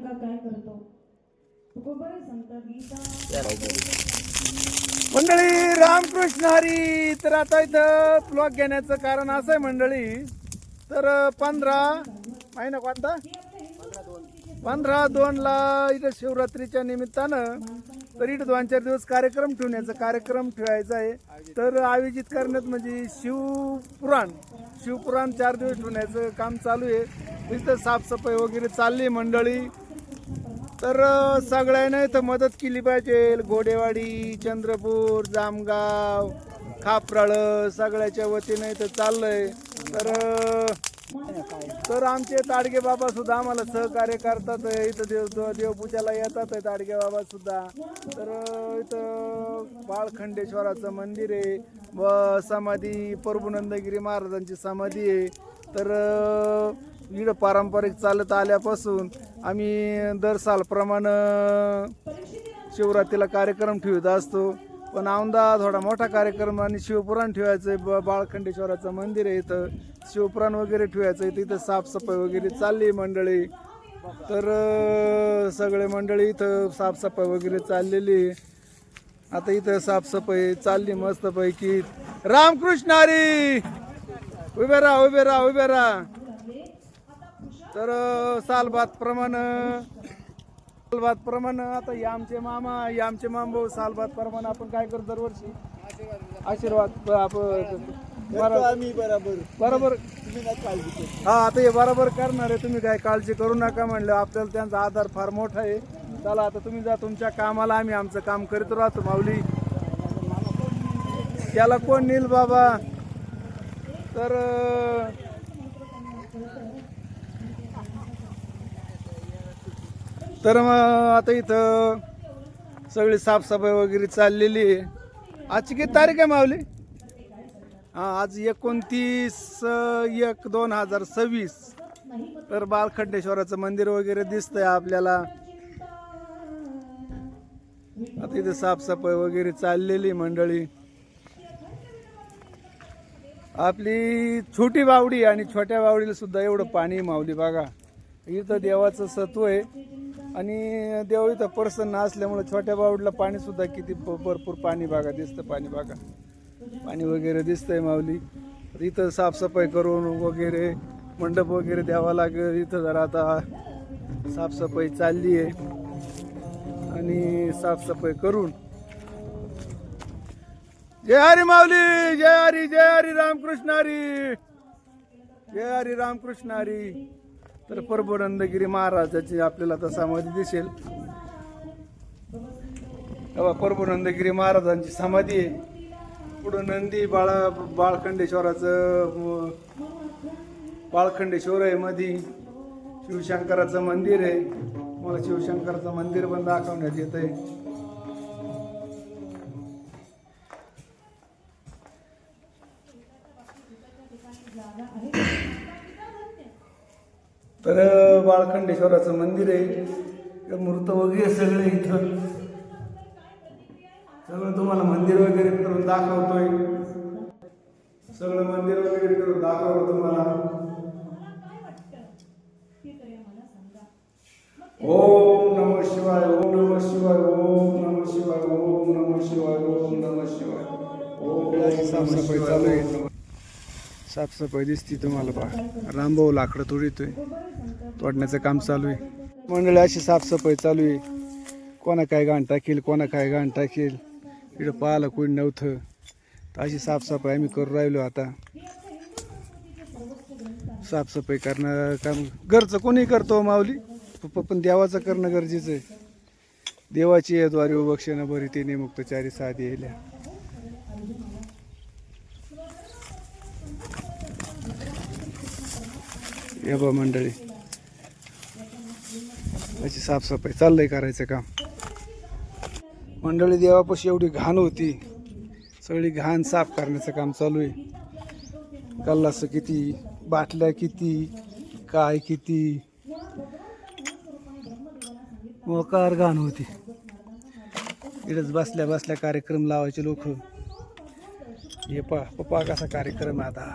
नेमका काय करतो? तुकोबरे सांगतात गीता. मंडळी रामकृष्ण हरी. तर आता इथं ब्लॉग घेण्याचं कारण असं आहे मंडळी. तर पंधरा महिना कोणता? पंधरा दोन ला इथं शिवरात्रीच्या निमित्तानं तर इथं दोन चार दिवस कार्यक्रम ठेवण्याचा कार्यक्रम ठेवायचा आहे. तर आयोजित करण्यात म्हणजे शिवपुराण. शिवपुराण चार दिवस ठेवण्याचं काम चालू आहे. इथं साफसफाई वगैरे चालली आहे मंडळी. तर सगळ्यांना इथं मदत केली पाहिजे. घोडेवाडी चंद्रपूर जामगाव खापराळ सगळ्याच्या वतीने इथं चाललंय. तर तर आमचे ताडगे बाबा सुद्धा आम्हाला सहकार्य करतात. इथं देव देवपूजाला येतात ताडगे बाबा सुद्धा. तर इथं बाळखंडेश्वराचं मंदिर आहे. व समाधी प्रभुनंदगिरी महाराजांची समाधी आहे. तर इकडं पारंपरिक चालत आल्यापासून आम्ही दर सालप्रमाणे शिवरात्रीला कार्यक्रम ठेवत असतो. पण औंदा थोडा मोठा कार्यक्रम आणि शिवपुराण ठेवायचं आहे ब बाळखंडेश्वराचं मंदिर आहे इथं. शिवपुराण वगैरे ठेवायचं आहे इथं साफसफाई वगैरे चालली आहे मंडळी. तर सगळे मंडळी इथं साफसफाई वगैरे चाललेली आता इथं साफसफाई चालली मस्तपैकी. रामकृष्ण हरी! उभे राहा उभे राहा उभे राहा. तर अं, सालबाद प्रमाणे सालबाद प्रमाणे आता हे आमचे मामा हे आमचे मामा सालबाद प्रमाणे आपण काय करतो दरवर्षी? आशीर्वाद आपण बरोबर आम्ही बरोबर. हा आता हे बरोबर करणार आहे. तुम्ही काय काळजी करू नका म्हणलं. आपल्याला त्यांचा आधार फार मोठा आहे. चला आता तुम्ही जा तुमच्या कामाला आम्ही आमचं काम करीत राहतो माऊली. त्याला कोण नेल बाबा? तर तर मग आता इथं सगळी साफसफाई वगैरे चाललेली आहे. आजची किती तारीख आहे मावली हा आज एकोणतीस एक दोन हजार सव्वीस. तर बालखंडेश्वराचं मंदिर वगैरे दिसतंय आपल्याला. आता इथे साफसफाई वगैरे चाललेली मंडळी. आपली छोटी बावडी आणि छोट्या बावडीला सुद्धा एवढं पाणी मावली बघा. इथं देवाचं सत्व आहे. आणि देवळीचं प्रसन्न असल्यामुळे छोट्या बावडीला पाणी सुद्धा किती भरपूर पाणी बागा दिसतं पाणी बागा. पाणी वगैरे दिसतंय माऊली. तर इथं साफसफाई करून वगैरे मंडप वगैरे द्यावा लागेल. इथं जरा आता साफसफाई चालली आहे. आणि साफसफाई करून. जय हरी माऊली जय हरी जय हरी रामकृष्ण हरी. जय हरी रामकृष्ण हरी. तर परबोनंदगिरी महाराजाची आपल्याला आता समाधी दिसेल. तेव्हा परबोनंदगिरी महाराजांची समाधी आहे. पुढं नंदी बाळा बाळखंडेश्वराचं बाळखंडेश्वर आहे मधी. शिवशंकराचं मंदिर आहे. मला शिवशंकराचं मंदिर पण दाखवण्यात येत आहे तर बाळखंडेश्वराचं मंदिर आहे. मूर्त वगैरे सगळे इथं. सगळं तुम्हाला मंदिर वगैरे करून दाखवतोय. सगळं मंदिर वगैरे करून दाखवतो तुम्हाला. ओम नम शिवाय ओम नम शिवाय ओम नम शिवाय ओम नम शिवाय ओम नम शिवाय. ओम. साफसफाई चालू आहे. साफसफाई दिसती तुम्हाला पहा रामभाऊ लाकडं तोडितोय. तोडण्याचं काम चालू आहे. मंडळी अशी साफसफाई चालू आहे. कोणा काय घाण टाकेल कोणा काय घाण टाकेल. इकडं पाहायला कोणी नव्हतं. तर अशी साफसफाई आम्ही करू राहिलो आता. साफसफाई करणं काम घरचं कोणी करतो हो, माऊली. पण देवाचं करणं गरजेचं आहे. देवाची आहे उभक्षणं भरी ते नेमुक्त चारी साधी येल्या या बा मंडळी. याची साफसफाई चाललंय करायचं काम. मंडळी देवापाशी एवढी घाण होती. सगळी घाण साफ करण्याचं काम चालू आहे. गल्लास किती बाटल्या किती काय किती. मोकार घाण होती. इथंच बसल्या बसल्या कार्यक्रम लावायचे लोक. हे पा पप्पा कसा कार्यक्रम आता.